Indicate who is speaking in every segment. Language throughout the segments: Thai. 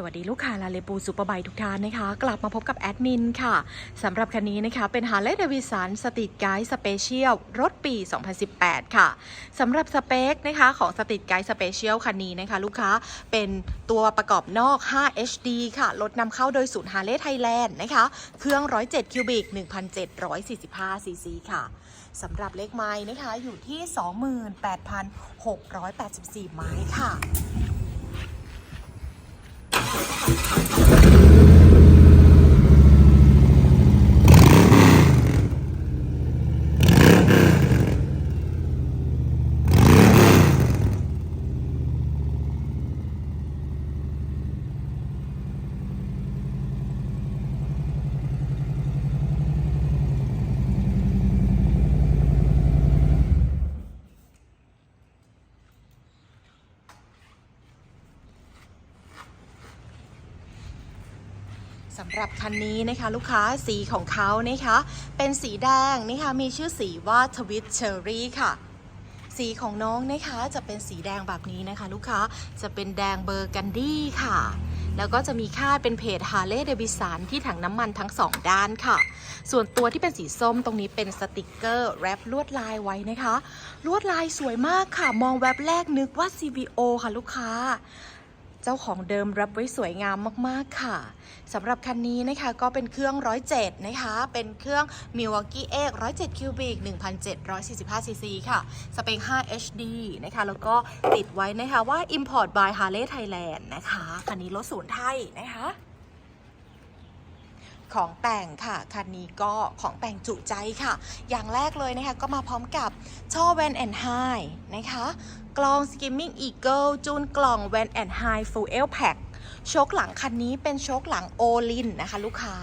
Speaker 1: สวัสดีลูกค้าลาเลปูซูเปอร์ไบค์ทุกท่านนะคะ กลับมาพบกับแอดมินค่ะสำหรับคันนี้นะคะ เป็น Harley Davidson Street Guide Special รถปี 2018 ค่ะสำหรับสเปคนะคะของ Street Guide Special คันนี้นะคะ ลูกค้าเป็นตัวประกอบนอก 5 HD ค่ะรถนำเข้าโดยศูนย์ Harley Thailand นะคะ เครื่อง 107 คิวบิก 1,745 ซีซีค่ะสำหรับเลขไม้นะคะอยู่ที่ 28,684 ไม้ค่ะ はい。 สำหรับคันนี้นะคะ ลูกค้าสีของเขานะคะ เป็นสีแดงนะคะมีชื่อสีว่าทวิตเชอรี่ค่ะ สีของน้องนะคะจะเป็นสีแดงแบบนี้นะคะ ลูกค้าจะเป็นแดงเบอร์กันดี้ค่ะ แล้วก็จะมีค่าดเป็นเพจ Harley Davidson ที่ถังน้ำมันทั้ง2ด้านค่ะ ส่วนตัวที่เป็นสีส้มตรงนี้เป็นสติกเกอร์แรปลวดลายไว้นะคะ ลวดลายสวยมากค่ะ มองแวบแรกนึกว่า CVO ค่ะลูกค้า จ้าของเดิมรับไว้สวยงามมากๆค่ะสำหรับคันนี้นะคะก็เป็นเครื่อง 107 นะคะ เป็นเครื่อง Milwaukee X 107 cubic 1,745 cc ค่ะ สเปค 5 HD นะคะ แล้วก็ติดไว้นะคะว่า Import by Harley Thailand นะคะ คันนี้รถศูนย์ไทยนะคะ ของแต่งค่ะ คันนี้ก็ของแต่งจุใจค่ะ อย่างแรกเลยนะคะ ก็มาพร้อมกับช่อแวนแอนไฮนะคะ กลอง Skimming Eagle จูนกล่อง Van and High Full L Pack โชคหลังคันนี้เป็นโชคหลังโอลินนะคะ ลูกค้า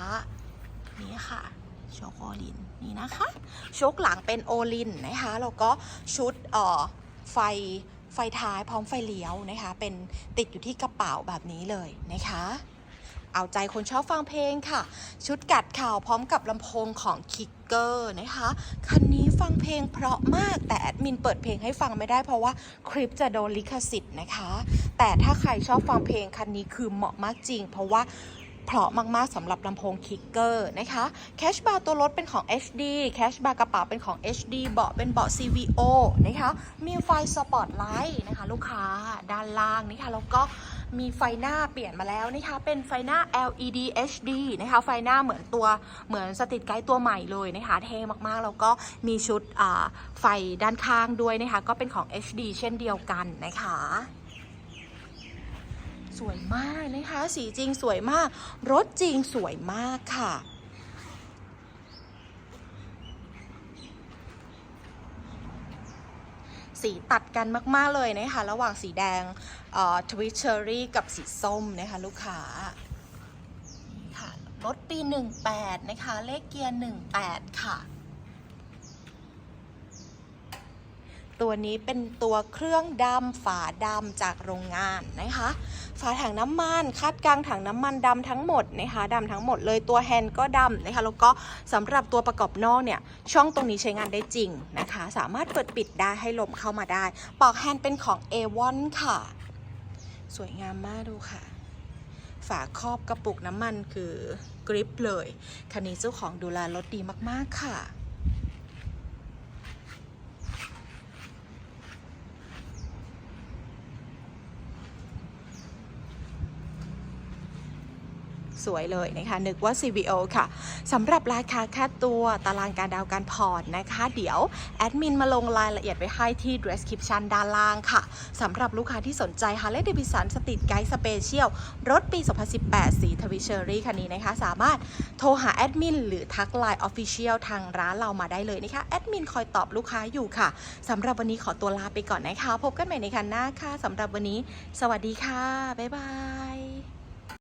Speaker 1: นี่ค่ะโชคโอลินนี่นะคะ โชคหลังเป็นโอลินนะคะแล้วก็ชุดเอ่อไฟไฟท้ายพร้อมไฟเลี้ยวนะคะ เป็นติดอยู่ที่กระเป๋าแบบนี้เลยนะคะ เอาใจคนชอบฟังเพลงค่ะ ชุดกัดข่าวพร้อมกับลำโพงของคิกเกอร์นะคะคันนี้ฟังเพลงเพราะมากแต่แอดมินเปิดเพลงให้ฟังไม่ได้เพราะว่าคลิปจะโดนลิขสิทธิ์นะคะ แต่ถ้าใครชอบฟังเพลงคันนี้คือเหมาะมากจริง เพราะว่า เพราะมากๆสำหรับลำโพงคิกเกอร์นะคะแคชบาร์ตัวรถเป็นของ HD แคชบาร์กระเป๋าเป็นของ HD เบาะเป็นเบาะ CVO นะคะมีไฟสปอตไลท์นะคะลูกค้าด้านล่างนะคะแล้วก็มีไฟหน้าเปลี่ยนมาแล้วนะคะเป็นไฟหน้า LED HD นะคะไฟหน้าเหมือนตัวเหมือนสติดไกด์ตัวใหม่เลยนะคะเท่มากๆ แล้วก็มีชุดอ่าไฟด้านข้างด้วยนะคะก็เป็นของ HD เช่นเดียวกันนะคะ สวยมากนะคะ สีจริงสวยมาก รถจริงสวยมากค่ะสีตัดกันมาก ๆ เลยนะคะ ระหว่างสีแดงทวิชเชอรี่กับสีส้มนะคะ ลูกค้าค่ะรถปี 18 นะคะ เลขเกียร์ 18 ค่ะ ตัวนี้เป็นตัวเครื่องดำฝาดำจากโรงงานนะคะ ฝาถังน้ำมันคาดกลางถังน้ำมันดำทั้งหมดนะคะดำทั้งหมดเลยตัวแฮนด์ก็ดำนะคะแล้วก็สำหรับตัวประกอบนอกเนี่ยช่องตรงนี้ใช้งานได้จริงนะคะ สามารถเปิดปิดได้ให้ลมเข้ามาได้ ปอกแฮนด์เป็นของ A1 ค่ะ สวยงามมากดูค่ะ ฝาครอบกระปุกน้ำมันคือกริปเลย คันนี้เจ้าของดูแลรถดีมากๆค่ะ สวยเลยนะคะนึกว่า CVO ค่ะสำหรับราคาค่าตัวตารางการดาวน์การผ่อนนะคะ เดี๋ยวแอดมินมาลงรายละเอียดไว้ให้ที่ description ด้านล่างค่ะสำหรับลูกค้าที่สนใจ Harley Davidson Street Guide Special รถปี 2018 สีทวิเชอรี่คันนี้นะคะ สามารถโทรหาแอดมินหรือทักไลน์ Official ทางร้านเรามาได้เลยนะคะแอดมินคอยตอบลูกค้าอยู่ค่ะสำหรับวันนี้ขอตัวลาไปก่อนนะคะ พบกันใหม่ในคันหน้าค่ะสำหรับวันนี้ สวัสดีค่ะ บ๊ายบาย